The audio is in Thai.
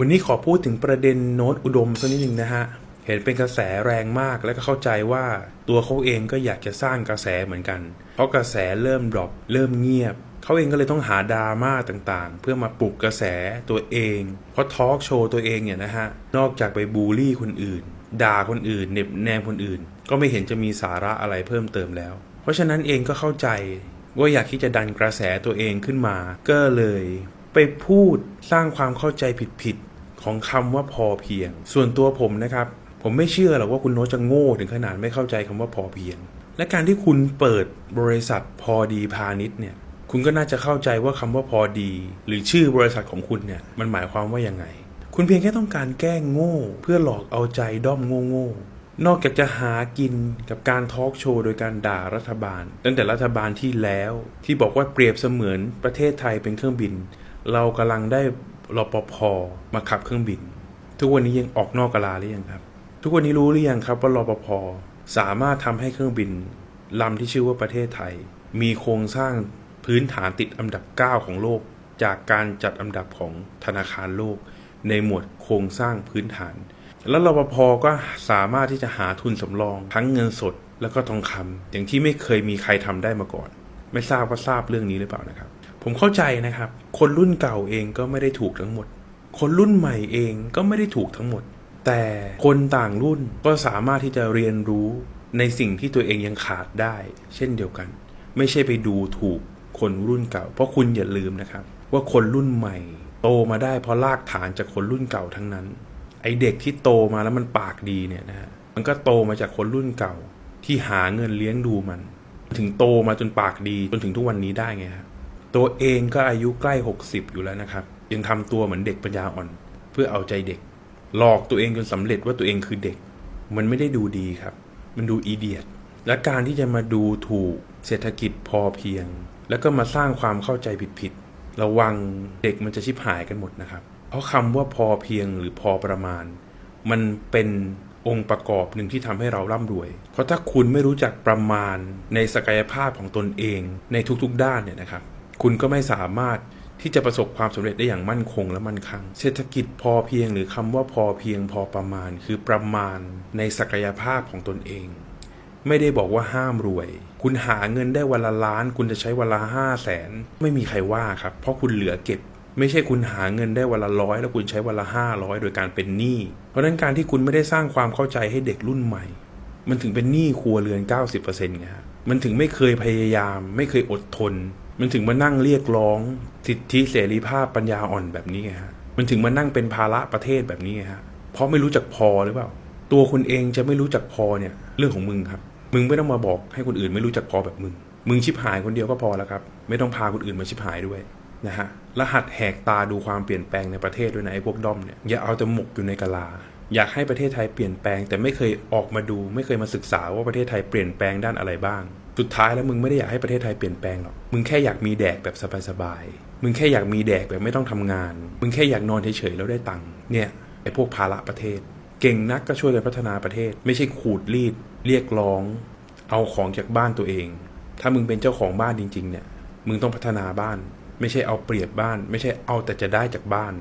วันนี้ขอพูดถึงประเด็นโน้ตอุดมสักนิดหนึ่งนะฮะ เห็นเป็นกระแสแรงมากและก็เข้าใจว่าตัวเขาเองก็อยากจะสร้างกระแสเหมือนกัน เพราะกระแสเริ่มดรอปเริ่มเงียบ เขาเองก็เลยต้องหาดราม่าต่างๆ เพื่อมาปลุกกระแสตัวเอง เพราะทอล์กโชว์ตัวเองเนี่ยนะฮะ นอกจากไปบูลลี่คนอื่น ด่าคนอื่นเน็บแนมคนอื่น ก็ไม่เห็นจะมีสาระอะไรเพิ่มเติมแล้ว เพราะฉะนั้นเองก็เข้าใจว่าอยากที่จะดันกระแสตัวเองขึ้นมา ก็เลย ไปพูดสร้างความเข้าใจผิด ของคำว่าพอเพียง ส่วนตัวผมนะครับ ผมไม่เชื่อหรอกว่าคุณโน้ตจะโง่ถึงขนาดไม่เข้าใจคำว่าพอเพียง และการที่คุณเปิดบริษัทพอดีพาณิชย์เนี่ยคุณก็น่าจะเข้าใจว่าคำว่าพอดี หรือชื่อบริษัทของคุณเนี่ยมันหมายความว่ายังไง คุณเพียงแค่ต้องการแกล้งโง่ เพื่อหลอกเอาใจด้อมโง่ๆนอกจากจะหากินกับการทอล์กโชว์โดยการด่ารัฐบาล ตั้งแต่รัฐบาลที่แล้วที่บอกว่าเปรียบเสมือนประเทศไทยเป็นเครื่องบิน เรากำลังได้ รปภมาขับเครื่องบิน ทุกวันนี้ยังออกนอกกาลาหรือยังครับ ทุกวันนี้รู้หรือยังครับว่ารปภสามารถทำให้เครื่องบินลำที่ชื่อว่าประเทศไทย มีโครงสร้างพื้นฐานติดอันดับ 9 ของโลก จากการจัดอันดับของธนาคารโลก ในหมวดโครงสร้างพื้นฐาน แล้วรปภก็สามารถที่จะหาทุนสำรอง ทั้งเงินสดแล้วก็ทองคำอย่างที่ไม่เคยมีใครทำได้มาก่อน ไม่ทราบว่าทราบเรื่องนี้หรือเปล่านะครับ ผมเข้าใจนะครับ คนรุ่นเก่าเองก็ไม่ได้ถูกทั้งหมด คนรุ่นใหม่เองก็ไม่ได้ถูกทั้งหมด แต่คนต่างรุ่นก็สามารถที่จะเรียนรู้ในสิ่งที่ตัวเองยังขาดได้ เช่นเดียวกัน ไม่ใช่ไปดูถูกคนรุ่นเก่า เพราะคุณอย่าลืมนะครับ ว่าคนรุ่นใหม่ โตมาได้เพราะรากฐานจากคนรุ่นเก่าทั้งนั้น ไอเด็กที่โตมาแล้วมันปากดีเนี่ยนะฮะมันก็โตมาจากคนรุ่นเก่าที่หาเงินเลี้ยงดูมัน ถึงโตมาจนปากดีจนถึงทุกวันนี้ได้ไงครับ ตัวเองก็อายุใกล้ 60 อยู่แล้วนะครับ ยังทำตัวเหมือนเด็กปัญญาอ่อน เพื่อเอาใจเด็ก หลอกตัวเองจนสำเร็จว่าตัวเองคือเด็ก มันไม่ได้ดูดีครับ มันดูอีเดียตและการที่จะมาดูถูกเศรษฐกิจพอเพียง แล้วก็มาสร้างความเข้าใจผิดๆระวังเด็กมันจะชิบหายกันหมดนะครับ เพราะคำว่าพอเพียงหรือพอประมาณ มันเป็นองค์ประกอบหนึ่งที่ทำให้เราร่ำรวย เพราะถ้าคุณไม่รู้จักประมาณในศักยภาพของตนเองในทุกๆด้านเนี่ยนะครับ คุณก็ไม่สามารถที่จะประสบความสำเร็จได้อย่างมั่นคงและมั่นคงเศรษฐกิจพอเพียงหรือคำว่าพอเพียงพอประมาณ คือประมาณในศักยภาพของตนเอง ไม่ได้บอกว่าห้ามรวย คุณหาเงินได้วันละล้าน คุณจะใช้วันละห้าแสนไม่มีใครว่าครับ เพราะคุณเหลือเก็บ ไม่ใช่คุณหาเงินได้วันละร้อยแล้วคุณใช้วันละห้าร้อยโดยการเป็นหนี้เพราะนั้นการที่คุณไม่ได้สร้างความเข้าใจให้เด็กรุ่นใหม่ มันถึงเป็นหนี้ครัวเรือน 90%ไงฮะมันถึงไม่เคยพยายาม ไม่เคยอดทน มันถึงมานั่งเรียกร้องสิทธิเสรีภาพปัญญาอ่อนแบบนี้ไงฮะมันถึงมานั่งเป็นภาระประเทศแบบนี้ไงฮะเพราะไม่รู้จักพอหรือเปล่า ตัวคุณเองจะไม่รู้จักพอเนี่ย เรื่องของมึงครับ มึงไม่ต้องมาบอกให้คนอื่นไม่รู้จักพอแบบมึง มึงชิบหายคนเดียวก็พอแล้วครับ ไม่ต้องพาคนอื่นมาชิบหายด้วยนะฮะรหัสแหกตาดูความเปลี่ยนแปลงในประเทศด้วยนะไอ้พวกด้อมเนี่ยอย่าเอาแต่หมกอยู่ในกะลา อยากให้ประเทศไทยเปลี่ยนแปลงแต่ไม่เคยออกมาดู ไม่เคยมาศึกษาว่าประเทศไทยเปลี่ยนแปลงด้านอะไรบ้าง สุดท้ายแล้วมึงไม่ได้อยากให้ประเทศไทยเปลี่ยนแปลงหรอก มึงแค่อยากมีแดกแบบสบายๆ มึงแค่อยากมีแดกแบบไม่ต้องทำงาน มึงแค่อยากนอนเฉยๆแล้วได้ตังค์ เนี่ยไอ้พวกภาระประเทศ เก่งนักก็ช่วยกันพัฒนาประเทศ ไม่ใช่ขูดรีด เรียกร้อง เอาของจากบ้านตัวเอง ถ้ามึงเป็นเจ้าของบ้านจริง ๆ เนี่ย มึงต้องพัฒนาบ้าน ไม่ใช่เอาเปรียบบ้าน ไม่ใช่เอาแต่จะได้จากบ้าน